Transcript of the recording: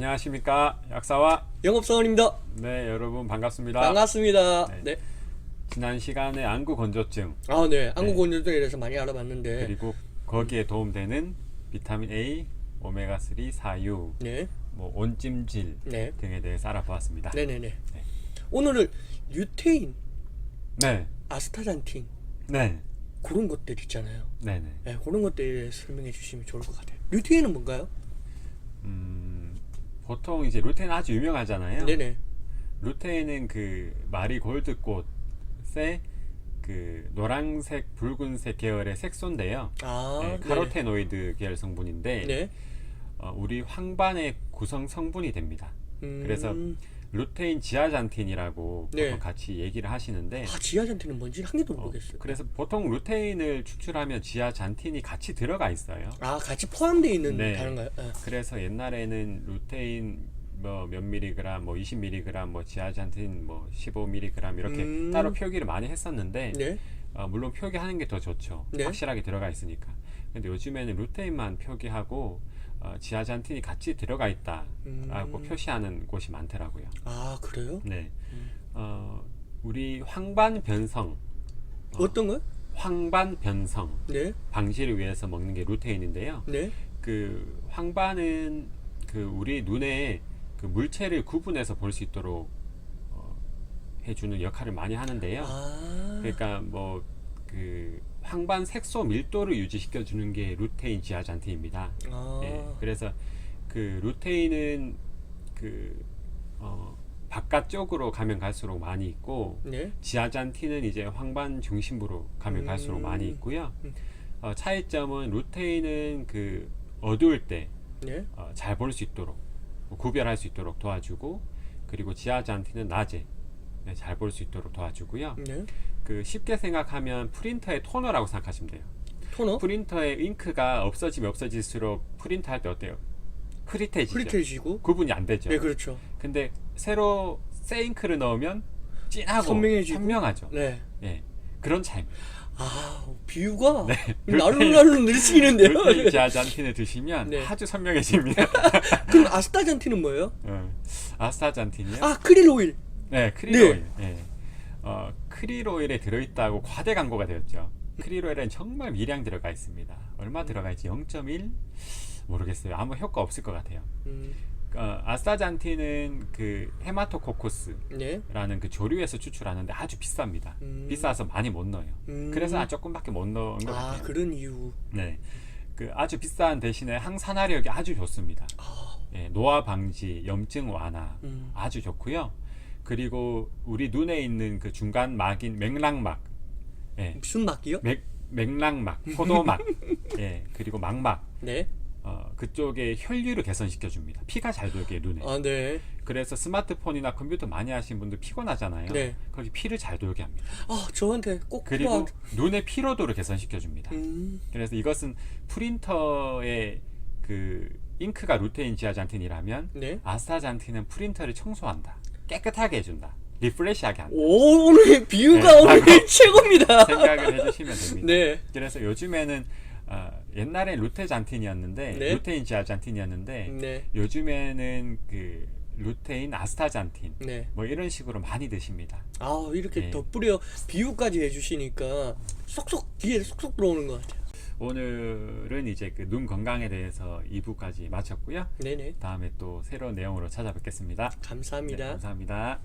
안녕하십니까 약사와 영업사원입니다. 네 여러분 반갑습니다. 반갑습니다. 네. 네. 지난 시간에 안구 건조증 아, 네. 한국 건조증에 대해서 많이 알아봤는데. 그리고 거기에 도움되는 비타민 A, 오메가 3, 사유, 네. 뭐 온찜질 네. 등에 대해서 알아보았습니다. 네네네. 네. 오늘은 류테인, 네, 아스타잔틴 네, 그런 것들 있잖아요. 네, 네. 네, 그런 것들에 대해서 설명해 주시면 좋을 것 같아요. 류테인은 뭔가요? 음, 보통 이제 루테인 아주 유명하잖아요. 네네. 루테인은 그 마리 골드꽃의 그 노란색, 붉은색 계열의 색소인데요. 아, 네, 카로테노이드 계열 성분인데 네. 어, 우리 황반의 구성 성분이 됩니다. 음, 그래서 루테인 지아잔틴이라고 네. 보통 같이 얘기를 하시는데 아, 지아잔틴은 뭔지 한 개도 어, 모르겠어요. 그래서 보통 루테인을 추출하면 지아잔틴이 같이 들어가 있어요. 아, 같이 포함되어 있는 네. 다른가요? 아, 그래서 옛날에는 루테인 뭐몇 미리그램, 뭐 20 미리그램, 뭐 지아잔틴 뭐 15 미리그램 이렇게 음. 따로 표기를 많이 했었는데 네. 어, 물론 표기하는 게 더 좋죠. 네. 확실하게 들어가 있으니까. 근데 요즘에는 루테인만 표기하고 어, 지아잔틴이 같이 들어가 있다라고 음. 표시하는 곳이 많더라고요. 아, 그래요? 네. 음. 어, 우리 황반 변성, 어떤 거요? 황반 변성 네. 방지를 위해서 먹는 게 루테인인데요. 네. 그 황반은 그 우리 눈에 그 물체를 구분해서 볼 수 있도록 어, 해주는 역할을 많이 하는데요. 아. 그러니까 뭐 그 황반 색소 밀도를 유지시켜 주는 게 루테인 지아잔틴입니다. 아. 예, 그래서 그 루테인은 그 어, 바깥쪽으로 가면 갈수록 많이 있고 네. 지아잔틴은 이제 황반 중심부로 가면 갈수록 음. 많이 있고요. 음. 어, 차이점은 루테인은 그 어두울 때 네. 잘볼수 있도록 구별할 수 있도록 도와주고 그리고 지아잔틴은 낮에 잘 볼 수 있도록 도와주고요. 네. 그 쉽게 생각하면 프린터의 토너라고 생각하시면 돼요. 토너? 프린터의 잉크가 없어지면 없어질수록 프린터 할 때 어때요? 흐릿해지죠. 흐릿해지고. 구분이 안 되죠. 네, 그렇죠. 근데 새로 새 잉크를 넣으면 진하고 선명해지고. 선명하죠. 네. 예. 그런 차이입니다. 아, 비유가 네. 느리시는데요. 루테인 지아잔틴을 드시면 네. 아주 선명해집니다. 그럼 아스타잔틴은 뭐예요? 어, 아스타잔틴이요? 아, 크릴 오일. 네, 크릴오일. 예. 어, 크릴오일에 들어있다고 과대 광고가 되었죠. 크릴오일은 정말 미량 들어가 있습니다. 얼마 들어가 있지? 0.1 모르겠어요. 아무 효과 없을 것 같아요. 음, 어, 아스타잔틴은 그 헤마토코코스라는 네. 그 조류에서 추출하는데 아주 비쌉니다. 음. 비싸서 많이 못 넣어요. 음. 그래서 조금밖에 못 넣은 것 아, 같아요. 그런 이유. 네, 그 아주 비싼 대신에 항산화력이 아주 좋습니다. 아, 예, 노화 방지, 염증 완화 음. 아주 좋고요. 그리고 우리 눈에 있는 그 중간 막인 맥락막, 예, 무슨 막이요? 맥 맥락막, 포도막, 예, 그리고 망막, 네. 어, 그쪽에 혈류를 개선시켜 줍니다. 피가 잘 돌게 눈에. 아, 네. 그래서 스마트폰이나 컴퓨터 많이 하신 분들 피곤하잖아요. 네. 거기 피를 잘 돌게 합니다. 아, 저한테 꼭 그리고 필요한. 눈의 피로도를 개선시켜 줍니다. 음, 그래서 이것은 프린터의 그 잉크가 루테인 지아잔틴이라면 네. 아스타잔틴은 프린터를 청소한다. 깨끗하게 해준다. 리프레시하게 한다. 오, 오늘 비유가 네, 오늘 최고입니다. 생각을 해주시면 됩니다. 네. 그래서 요즘에는 어, 옛날에 루테 잔틴이었는데 네. 루테인 지아 잔틴이었는데 네. 요즘에는 그 루테인 아스타잔틴 네. 뭐 이런 식으로 많이 드십니다. 아, 이렇게 네. 덧뿌려 비유까지 해주시니까 쏙쏙 귀에 쏙쏙 들어오는 것 같아요. 오늘은 이제 그 눈 건강에 대해서 2부까지 마쳤고요. 네네. 다음에 또 새로운 내용으로 찾아뵙겠습니다. 네, 감사합니다. 감사합니다.